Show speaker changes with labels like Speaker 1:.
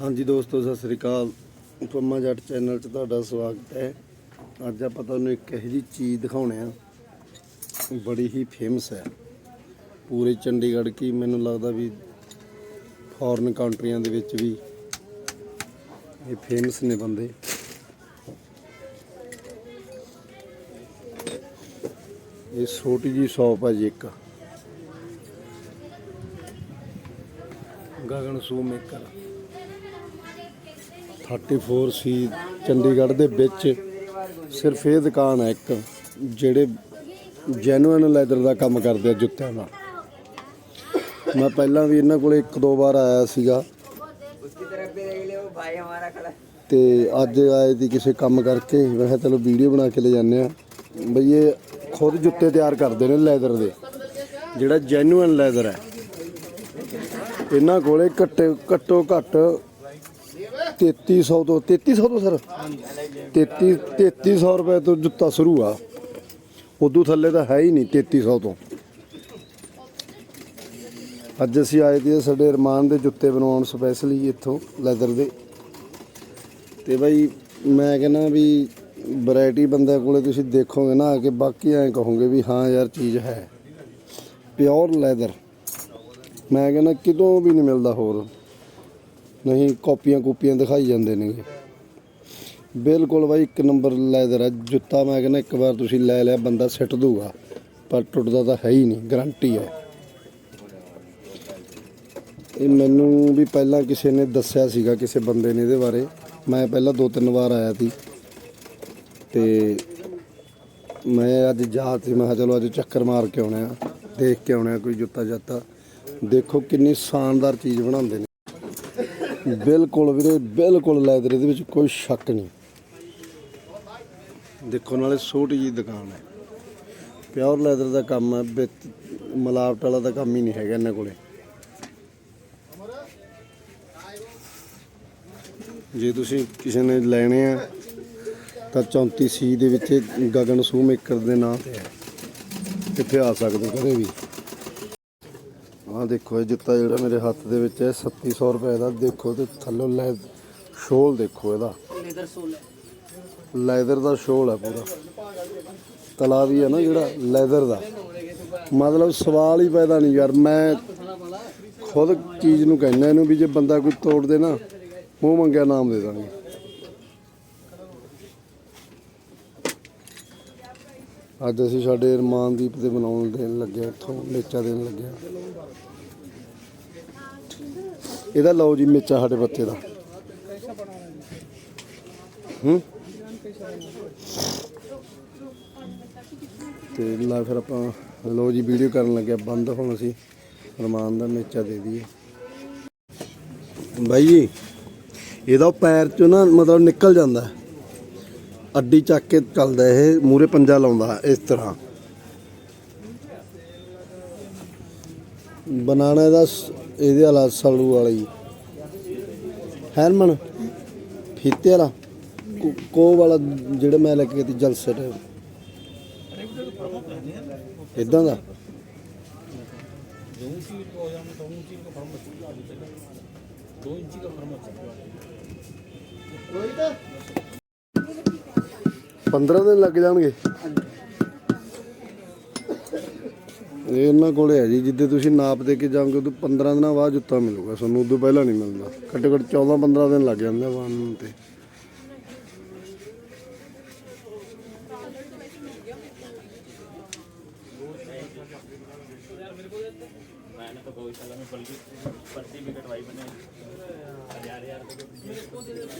Speaker 1: ਹਾਂਜੀ ਦੋਸਤੋ, ਸਤਿ ਸ੍ਰੀ ਅਕਾਲ। ਪੰਮਾ ਜੱਟ ਚੈਨਲ 'ਚ ਤੁਹਾਡਾ ਸਵਾਗਤ ਹੈ। ਅੱਜ ਆਪਾਂ ਤੁਹਾਨੂੰ ਇੱਕ ਇਹੋ ਜਿਹੀ ਚੀਜ਼ ਦਿਖਾਉਣੇ ਆ। ਬੜੀ ਹੀ ਫੇਮਸ ਹੈ। ਪੂਰੇ ਚੰਡੀਗੜ੍ਹ ਕੀ ਮੈਨੂੰ ਲੱਗਦਾ ਵੀ ਫੋਰਨ ਕੰਟਰੀਆਂ ਦੇ ਵਿੱਚ ਵੀ ਇਹ ਫੇਮਸ ਨੇ ਬੰਦੇ। ਇਹ ਛੋਟੀ ਜੀ ਸ਼ੌਪ ਹੈ ਜੀ ਇੱਕ। ਗਗਨ ਸੂ ਮੇਕਰ 34 ਸੀ ਚੰਡੀਗੜ੍ਹ ਦੇ ਵਿੱਚ। ਸਿਰਫ ਇਹ ਦੁਕਾਨ ਹੈ ਇੱਕ, ਜਿਹੜੇ ਜੈਨੂਇਨ ਲੈਦਰ ਦਾ ਕੰਮ ਕਰਦੇ ਆ ਜੁੱਤਿਆਂ ਦਾ। ਮੈਂ ਪਹਿਲਾਂ ਵੀ ਇਹਨਾਂ ਕੋਲੇ ਇੱਕ ਦੋ ਵਾਰ ਆਇਆ ਸੀਗਾ। ਤੇ ਅੱਜ ਆਏ ਦੀ ਕਿਸੇ ਕੰਮ ਕਰਕੇ, ਮੈਂ ਕਿਹਾ ਚਲੋ ਵੀਡੀਓ ਬਣਾ ਕੇ ਲੈ ਜਾਂਦੇ ਆ ਬਈ ਇਹ ਖੁਦ ਜੁੱਤੇ ਤਿਆਰ ਕਰਦੇ ਨੇ ਲੈਦਰ ਦੇ, ਜਿਹੜਾ ਜੈਨੂਇਨ ਲੈਦਰ ਹੈ। ਇਹਨਾਂ ਕੋਲੇ ਘੱਟੋ ਘੱਟ 3300 ਤੋਂ 3300 ਤੋਂ ਸਰ? 33 3300 ਰੁਪਏ ਤੋਂ ਜੁੱਤਾ ਸ਼ੁਰੂ ਆ। ਉਦੋਂ ਥੱਲੇ ਤਾਂ ਹੈ ਹੀ ਨਹੀਂ 3300 ਤੋਂ। ਅੱਜ ਅਸੀਂ ਆਏ ਦੀ ਸਾਡੇ ਰਮਾਨ ਦੇ ਜੁੱਤੇ ਬਣਾਉਣ ਸਪੈਸ਼ਲੀ ਇੱਥੋਂ ਲੈਦਰ ਦੇ। ਤੇ ਬਾਈ ਮੈਂ ਕਹਿੰਦਾ ਵੀ ਵੈਰਾਈਟੀ ਬੰਦੇ ਕੋਲੇ ਤੁਸੀਂ ਦੇਖੋਗੇ ਨਾ ਕਿ, ਬਾਕੀ ਐਂ ਕਹੋਗੇ ਵੀ ਹਾਂ ਯਾਰ ਚੀਜ਼ ਹੈ। ਪਿਓਰ ਲੈਦਰ ਮੈਂ ਕਹਿੰਦਾ ਕਿਤੋਂ ਵੀ ਨਹੀਂ ਮਿਲਦਾ ਹੋਰ। ਨਹੀਂ, ਕਾਪੀਆਂ ਕੂਪੀਆਂ ਦਿਖਾਈ ਜਾਂਦੇ ਨੇਗੇ। ਬਿਲਕੁਲ ਬਾਈ, ਇੱਕ ਨੰਬਰ ਲੈਦਰ ਹੈ ਜੁੱਤਾ ਮੈਂ ਕਹਿੰਦਾ ਇੱਕ ਵਾਰ ਤੁਸੀਂ ਲੈ ਲਿਆ, ਬੰਦਾ ਸਿੱਟ ਦੂਗਾ, ਪਰ ਟੁੱਟਦਾ ਤਾਂ ਹੈ ਹੀ ਨਹੀਂ, ਗਰੰਟੀ ਹੈ ਇਹ ਮੈਨੂੰ ਵੀ ਪਹਿਲਾਂ ਕਿਸੇ ਨੇ ਦੱਸਿਆ ਸੀਗਾ, ਕਿਸੇ ਬੰਦੇ ਨੇ ਇਹਦੇ ਬਾਰੇ। ਮੈਂ ਪਹਿਲਾਂ ਦੋ ਤਿੰਨ ਵਾਰ ਆਇਆ ਸੀ। ਤੇ ਮੈਂ ਅੱਜ ਜਾ ਤੇ, ਮੈਂ ਚਲੋ ਅੱਜ ਚੱਕਰ ਮਾਰ ਕੇ ਆਉਣਾ ਆ, ਦੇਖ ਕੇ ਆਉਣਾ ਕੋਈ ਜੁੱਤਾ ਜਾਤਾ ਦੇਖੋ ਕਿੰਨੀ ਸ਼ਾਨਦਾਰ ਚੀਜ਼ ਬਣਾਉਂਦੇ ਨੇ। ਬਿਲਕੁਲ ਵੀਰੇ, ਬਿਲਕੁਲ ਲੈਦਰ ਇਹਦੇ ਵਿੱਚ ਕੋਈ ਸ਼ੱਕ ਨਹੀਂ। ਦੇਖੋ ਨਾਲੇ ਛੋਟੀ ਜੀ ਦੁਕਾਨ ਹੈ। ਪਿਓਰ ਲੈਦਰ ਦਾ ਕੰਮ ਹੈ, ਵਿੱਚ ਮਿਲਾਵਟ ਵਾਲਾ ਦਾ ਕੰਮ ਹੀ ਨਹੀਂ ਹੈਗਾ ਇਹਨਾਂ ਕੋਲੇ। ਜੇ ਤੁਸੀਂ ਕਿਸੇ ਨੇ ਲੈਣੇ ਆ, ਤਾਂ 34 ਸੀ ਦੇ ਵਿੱਚ ਗਗਨ ਸੂ ਮੇਕਰ ਦੇ ਨਾਂ ਤੇ ਹੈ। ਇੱਥੇ ਆ ਸਕਦੇ ਕਦੇ ਵੀ। ਆ ਦੇਖੋ ਇਹ ਜੁੱਤਾ ਜਿਹੜਾ ਮੇਰੇ ਹੱਥ ਦੇ ਵਿੱਚ ਹੈ 3700 ਰੁਪਏ ਦਾ। ਦੇਖੋ ਤੇ ਥੱਲੋਂ ਲੈ ਸ਼ੋਲ ਦੇਖੋ ਇਹਦਾ।
Speaker 2: ਲੈਦਰ ਸੋਲ
Speaker 1: ਲੈਦਰ ਦਾ ਸ਼ੋਲ ਹੈ ਪੂਰਾ। ਤਲਾ ਵੀ ਹੈ ਨਾ ਜਿਹੜਾ ਲੈਦਰ ਦਾ। ਮਤਲਬ ਸਵਾਲ ਹੀ ਪੈਦਾ ਨਹੀਂ ਯਾਰ ਮੈਂ ਖੁਦ ਚੀਜ਼ ਨੂੰ ਕਹਿੰਦਾ ਇਹਨੂੰ ਵੀ ਜੇ ਬੰਦਾ ਕੋਈ ਤੋੜ ਦੇ ਨਾ ਉਹ ਮੰਗਿਆ ਨਾਮ ਦੇ ਦਾਂਗੇ। ਅੱਜ ਅਸੀਂ ਸਾਡੇ ਰਮਾਨਦੀਪ ਦੇ ਬਣਾਉਣ ਦੇਣ ਲੱਗੇ ਇੱਥੋਂ ਮੇਚਾ ਦੇਣ ਲੱਗੇ ਹਾਂ। ਇਹਦਾ ਲਓ ਜੀ ਮੇਚਾ ਸਾਡੇ ਬੱਚੇ ਦਾ। ਹੂੰ? ਤੇ ਲਾ ਫਿਰ ਆਪਾਂ, ਲਓ ਜੀ ਵੀਡੀਓ ਕਰਨ ਲੱਗਿਆ ਬੰਦ ਹੁਣ ਅਸੀਂ ਰਮਾਨ ਦਾ ਮੇਚਾ ਦੇ ਦਈਏ। ਬਾਈ ਜੀ, ਇਹਦਾ ਪੈਰ ਚੋਂ ਨਾ ਮਤਲਬ ਨਿਕਲ ਜਾਂਦਾ। ਅੱਡੀ ਚੱਕ ਕੇ ਚੱਲਦਾ ਇਹ ਮੂਰੇ ਪੰਜਾ ਲਾਉਂਦਾ ਇਸ ਤਰ੍ਹਾਂ। ਬਣਾਣਾ ਇਹਦਾ ਸ- ਇਹਦੇ ਵਾਲਾ ਸਲੂ ਵਾਲਾ ਹੈਰਮਨ ਫੀਤੇ ਵਾਲਾ ਕੋ- ਵਾਲਾ ਜਿਹੜਾ ਮੈਂ ਲੈ ਕੇ ਗਈ ਸੀ ਜਲਸੇ ਤੇ ਇਦਾਂ ਦਾ ਪੰਦਰਾਂ ਦਿਨ ਲੱਗ ਜਾਣਗੇ। ਇਹ ਇਹਨਾਂ ਕੋਲੇ ਹੈ ਜੀ, ਜਿੱਦੇ ਤੁਸੀਂ ਨਾਪ ਦੇ ਕੇ ਜਾਓਗੇ, ਉਦੋਂ 15 ਦਿਨਾਂ ਬਾਅਦ ਜੁੱਤਾ ਮਿਲੂਗਾ, ਤੁਹਾਨੂੰ ਉਦੋਂ ਪਹਿਲਾਂ ਨਹੀਂ ਮਿਲਦਾ। ਘੱਟੋ ਘੱਟ 14 15 ਦਿਨ ਲੱਗ ਜਾਂਦੇ ਆ ਬਣਨ ਨੂੰ ਤੇ।
Speaker 3: मैंने तो गौशाला में बल्कि पर्ची भी कटवाई मैंने हजार हजार रुपये